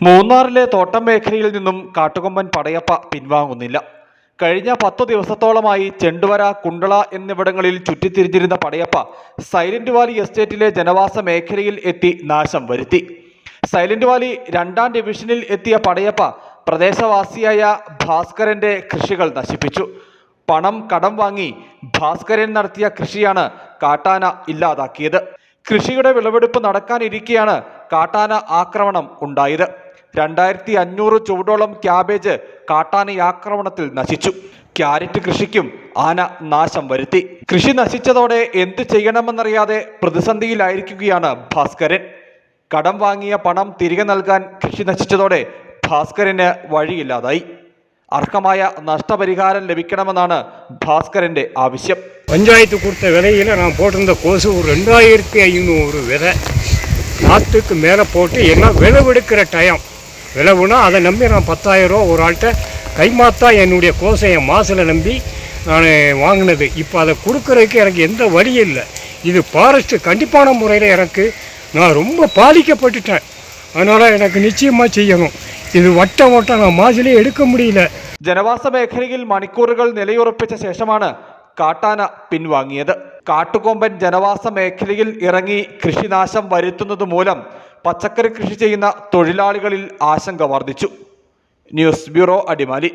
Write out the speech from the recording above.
മൂന്നാറിലെ തോട്ടം മേഖലയിൽ നിന്നും കാട്ടുകൊമ്പൻ പടയപ്പ പിൻവാങ്ങുന്നില്ല. കഴിഞ്ഞ പത്തു ദിവസത്തോളമായി ചെണ്ടുവര കുണ്ടള എന്നിവിടങ്ങളിൽ ചുറ്റിത്തിരിഞ്ഞിരുന്ന പടയപ്പ സൈലന്റ് വാലി എസ്റ്റേറ്റിലെ ജനവാസ മേഖലയിൽ എത്തി നാശം വരുത്തി. സൈലന്റ് വാലി രണ്ടാം ഡിവിഷനിൽ എത്തിയ പടയപ്പ പ്രദേശവാസിയായ ഭാസ്കരന്റെ കൃഷികൾ നശിപ്പിച്ചു. പണം കടം വാങ്ങി ഭാസ്കരൻ നടത്തിയ കൃഷിയാണ് കാട്ടാന ഇല്ലാതാക്കിയത്. കൃഷിയുടെ വിളവെടുപ്പ് നടക്കാനിരിക്കെയാണ് കാട്ടാന ആക്രമണം ഉണ്ടായത്. രണ്ടായിരത്തി അഞ്ഞൂറ് ചുവടോളം ക്യാബേജ് കാട്ടാന ആക്രമണത്തിൽ നശിച്ചു. ക്യാരറ്റ് കൃഷിക്കും ആന നാശം വരുത്തി. കൃഷി നശിച്ചതോടെ എന്തു ചെയ്യണമെന്നറിയാതെ പ്രതിസന്ധിയിലായിരിക്കുകയാണ് ഭാസ്കരൻ. കടം വാങ്ങിയ പണം തിരികെ നൽകാൻ കൃഷി നശിച്ചതോടെ ഭാസ്കരന് വഴിയില്ലാതായി. അർഹമായ നഷ്ടപരിഹാരം ലഭിക്കണമെന്നാണ് ഭാസ്കരന്റെ ആവശ്യം. പഞ്ചായത്ത് കൊടുത്ത വിലയിൽ നാം പോട്ടിരുന്ന കോസ് രണ്ടായിരത്തി അഞ്ഞൂറ് വില. നാട്ടുക്ക് മേലെ പോട്ട് எல்லாம் விளைவெடுக்கிற ടയം விளைவுனா அதை நம்பி நான் பத்தாயிரம் ரூபா ஒரு ஆள்கிட்ட கைமாத்தா என்னுடைய கோசை என் மாசில் நம்பி நான் வாங்கினது இப்போ அதை கொடுக்கறதுக்கு எனக்கு எந்த வழியும் இல்லை இது ஃபாரஸ்ட்டு கண்டிப்பான முறையில் எனக்கு நான் ரொம்ப பாதிக்கப்பட்டுட்டேன் அதனால் எனக்கு நிச்சயமாக செய்யணும் இது வட்டம் வட்டம் நான் மாசிலே எடுக்க முடியல ജനവാസ മേഖലയിൽ മണിക്കൂറുകൾ നിലയുറപ്പിച്ച ശേഷമാണ് കാട്ടാന പിൻവാങ്ങിയത്. കാട്ടുകൊമ്പൻ ജനവാസ മേഖലയിൽ ഇറങ്ങി കൃഷിനാശം വരുത്തുന്നത് മൂലം പച്ചക്കറി കൃഷി ചെയ്യുന്ന തൊഴിലാളികളിൽ ആശങ്ക വർദ്ധിച്ചു. News bureau Adimali.